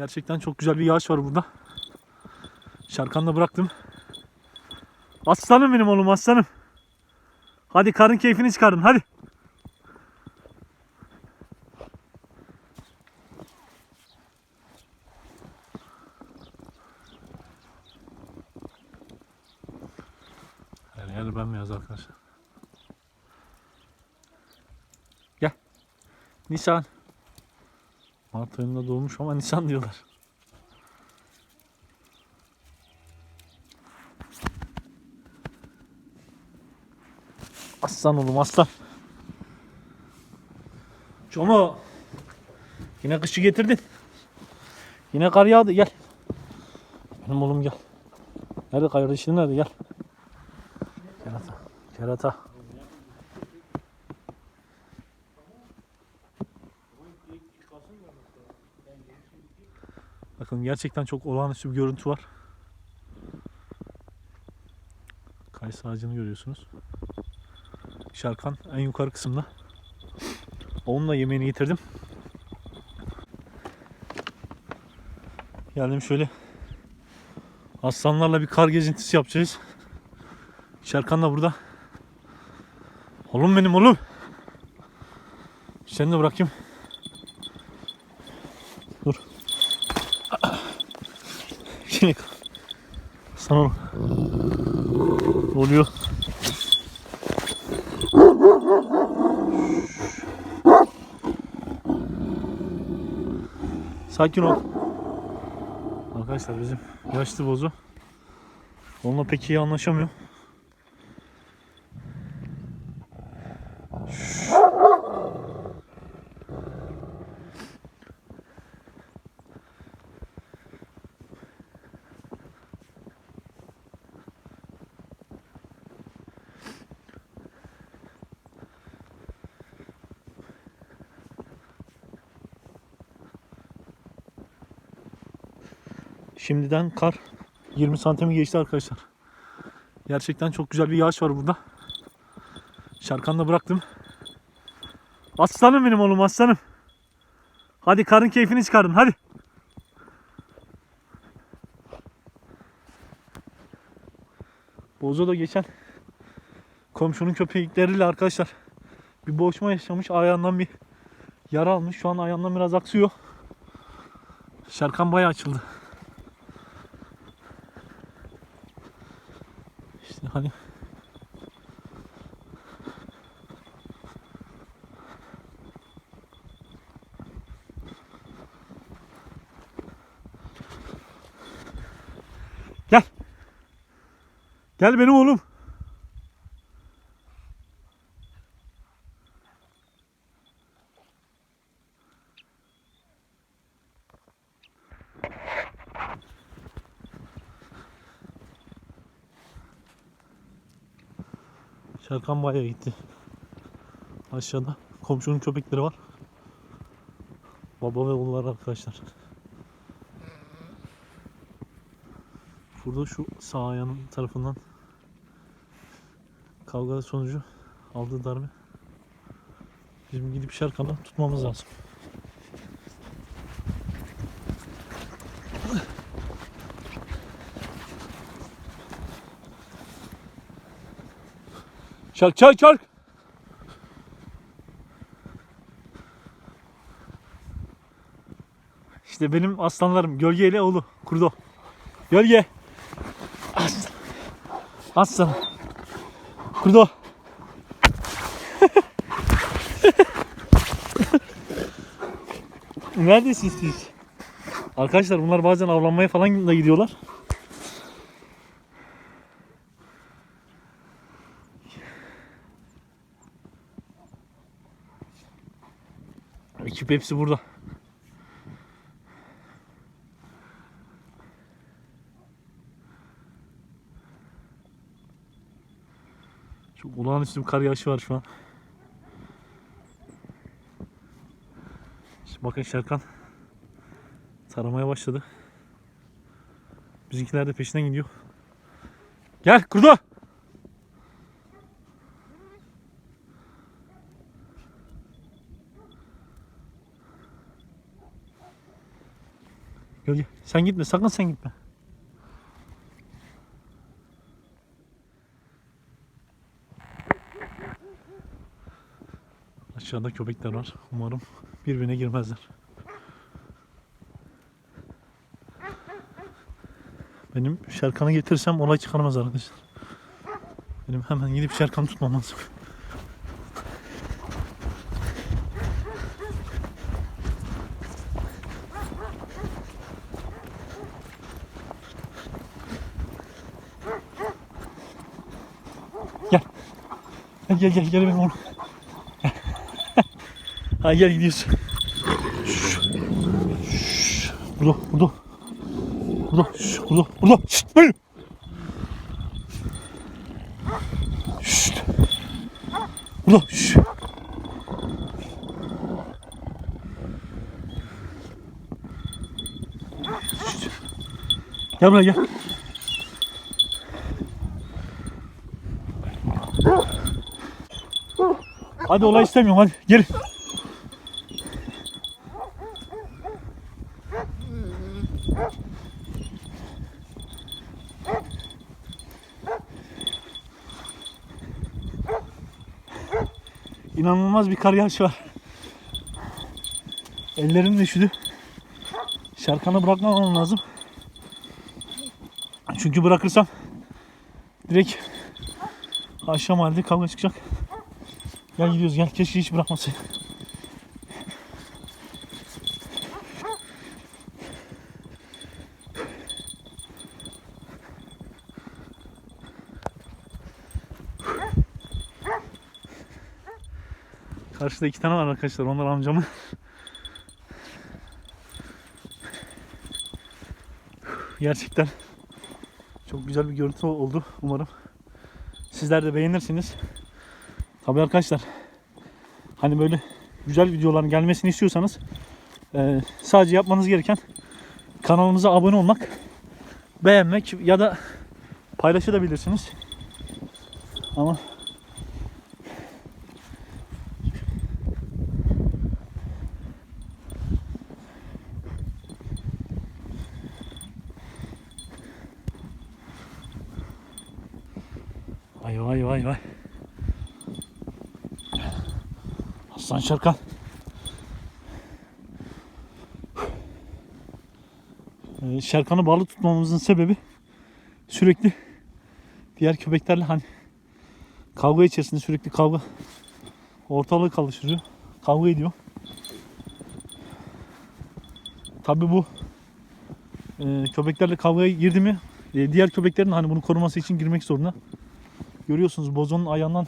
Gerçekten çok güzel bir yağış var burada. Şarkanla bıraktım. Aslanım benim oğlum aslanım. Hadi karın keyfini çıkardın hadi. Her yer bembeyaz arkadaşlar. Gel. Nisan. Mart ayında doğmuş ama Nisan diyorlar. Aslan oğlum aslan. Çomo. Yine kışı getirdin. Yine kar yağdı gel. Benim oğlum gel. Nerede kardeşin nerede gel. Kerata. Kerata. Bakın gerçekten çok olağanüstü bir görüntü var. Kayısı ağacını görüyorsunuz. Şarkan en yukarı kısımda. Onunla yemeğini getirdim. Geldim şöyle aslanlarla bir kar gezintisi yapacağız. Şerkan da burada. Oğlum benim oğlum. Seni de bırakayım. Şimdi sana oluyor? Sakin ol. Arkadaşlar bizim yaşlı bozu. Onunla pek iyi anlaşamıyor. Şimdiden kar 20 santimi geçti arkadaşlar. Gerçekten çok güzel bir yağış var burada. Şarkanla bıraktım. Aslanım benim oğlum aslanım. Hadi karın keyfini çıkardın hadi. Bozo da geçen komşunun köpekleriyle arkadaşlar bir boğuşma yaşamış. Ayağından bir yara almış. Şu an ayağından biraz aksıyor. Şarkan bayağı açıldı. Hani Gel. Gel benim oğlum. Şarkan bayağı gitti. Aşağıda komşunun köpekleri var. Baba ve oğullar arkadaşlar. Burada şu sağ ayağının tarafından kavga sonucu aldığı darbe. Bizim gidip şarkanı tutmamız lazım. Çark çark çark. İşte benim aslanlarım gölgeyle oğlu kurdo. Gölge. Aslan. Aslan. Kurdo. Neredesiniz siz? Arkadaşlar bunlar bazen avlanmaya falan da gidiyorlar. Ekip hepsi burada. Çok olağanüstü bir kar yağışı var şu an. Şimdi bakın Şerkan taramaya başladı. Bizimkiler de peşinden gidiyor. Gel kurdu. Gel gel. Sen gitme sakın sen gitme. Aşağıda köpekler var. Umarım birbirine girmezler. Benim Şerkan'ı getirsem olay çıkarmaz arkadaşlar. Benim hemen gidip Şerkan'ı tutmam lazım. Gel gel gel, benim. Gel. ha gel gidiyoruz. Burada burada. Burada burada burada. Şşt, hayır. Şşt. Burada. Şşt. Gel buraya gel. Hadi olay istemiyorum hadi gel. İnanılmaz bir kar yağışı var. Ellerim de üşüdü. Şarkanı bırakmamam lazım. Çünkü bırakırsam direkt akşam halde kavga çıkacak. Gel gidiyoruz gel. Keşke hiç bırakmasaydık. Karşıda iki tane var arkadaşlar. Onlar amcamın. Gerçekten çok güzel bir görüntü oldu. Umarım sizler de beğenirsiniz. Tabii arkadaşlar hani böyle güzel videoların gelmesini istiyorsanız eee, sadece yapmanız gereken kanalımıza abone olmak, beğenmek ya da paylaşabilirsiniz. Ama Vay vay vay vay. Aslan Şarkan. Ee, Şerkan'ı bağlı tutmamızın sebebi sürekli diğer köpeklerle hani kavga içerisinde sürekli kavga ortalığı karıştırıyor. Kavga ediyor. Tabi bu e, köpeklerle kavgaya girdi mi e, diğer köpeklerin hani bunu koruması için girmek zorunda. Görüyorsunuz bozonun ayağından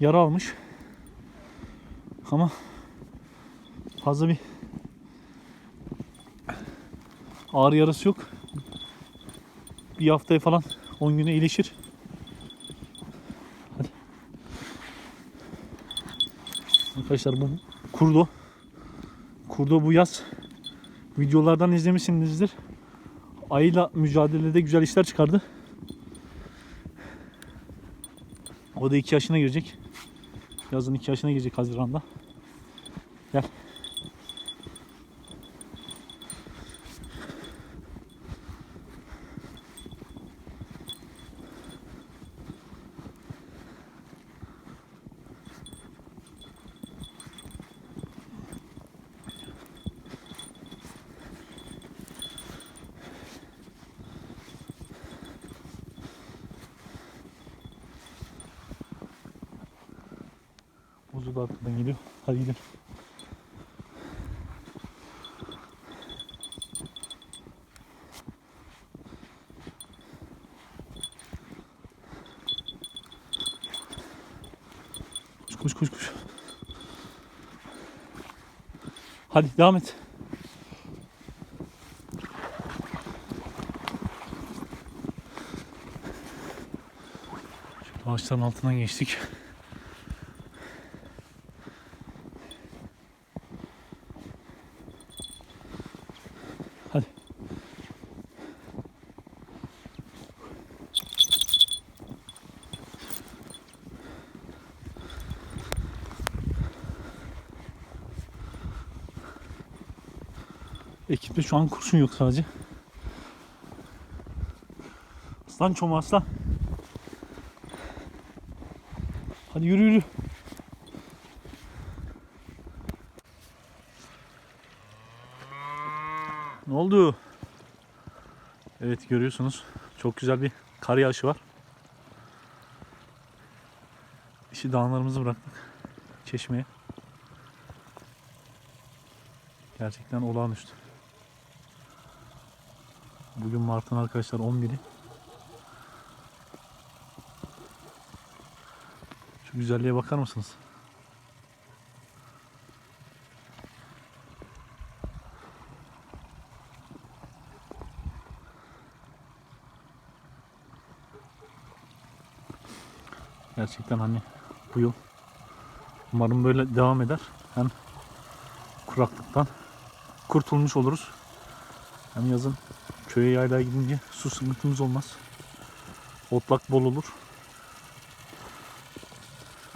yara almış. Ama fazla bir ağrı yarası yok. Bir haftaya falan 10 güne iyileşir. Hadi. Arkadaşlar bu kurdo. Kurdo bu yaz videolardan izlemişsinizdir. Ayıyla mücadelede güzel işler çıkardı. O da 2 yaşına girecek. Yazın 2 yaşına girecek Haziran'da. Uzu da arkadan geliyor. Hadi gidelim. Koş koş koş. Hadi devam et. Şöyle ağaçların altından geçtik. Ekipte şu an kurşun yok sadece. Aslan çoma aslan. Hadi yürü yürü. Ne oldu? Evet görüyorsunuz. Çok güzel bir kar yağışı var. İşi dağlarımızı bıraktık. Çeşmeye. Gerçekten olağanüstü. Bugün Mart'ın arkadaşlar 11'i. Şu güzelliğe bakar mısınız? Gerçekten hani bu yıl umarım böyle devam eder. Hem kuraklıktan kurtulmuş oluruz. Hem yazın köye yaylaya gidince su sıkıntımız olmaz. Otlak bol olur.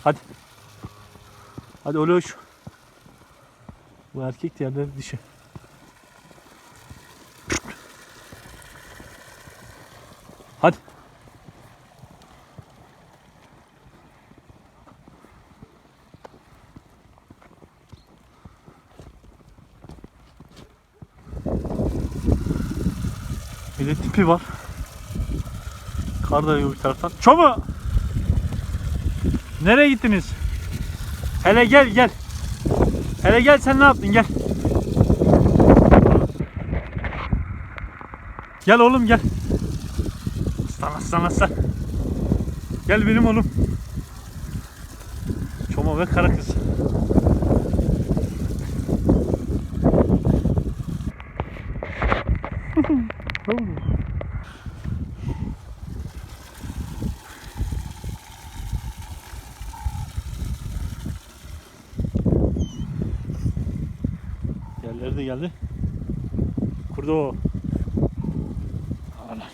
Hadi. Hadi hoş. Bu erkek diğerleri dişi. Hadi. Bir de tipi var. Kar da yağıyor bir taraftan. Çomu! Nereye gittiniz? Hele gel gel. Hele gel sen ne yaptın gel. Gel oğlum gel. Aslan aslan aslan. Gel benim oğlum. Çoma ve kara kız. Kurdo. Haberler.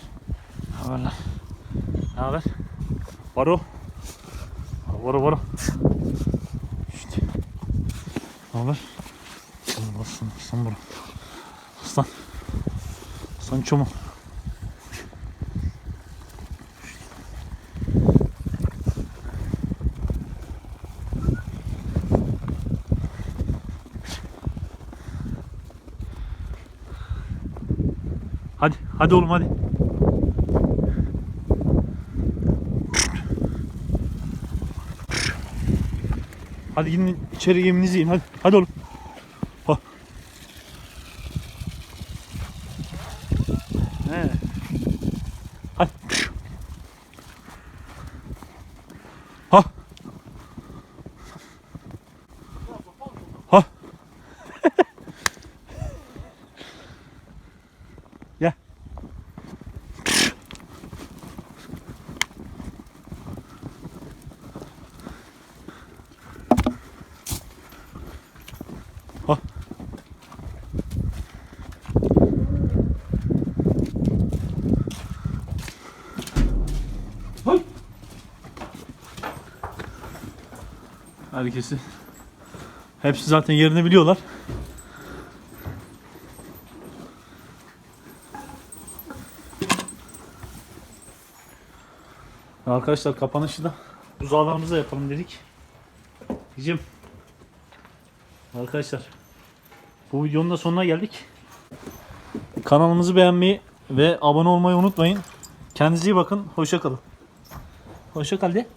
Haberler. Ne haber? Varo. Varo varo. İşte. Ne haber? Aslan aslan bro. Aslan. Aslan çomu. Hadi, oğlum hadi. Hadi gidin içeri yeminizi yiyin hadi. Hadi oğlum. Ha. He. Hadi. Ha. Ha. Gel. Ha. Hay. Herkesi hepsi zaten yerini biliyorlar. Arkadaşlar kapanışı da buzdağlarımıza yapalım dedik. Diyeceğim. Arkadaşlar bu videonun da sonuna geldik. Kanalımızı beğenmeyi ve abone olmayı unutmayın. Kendinize iyi bakın. Hoşça kalın. Hoşça kal de.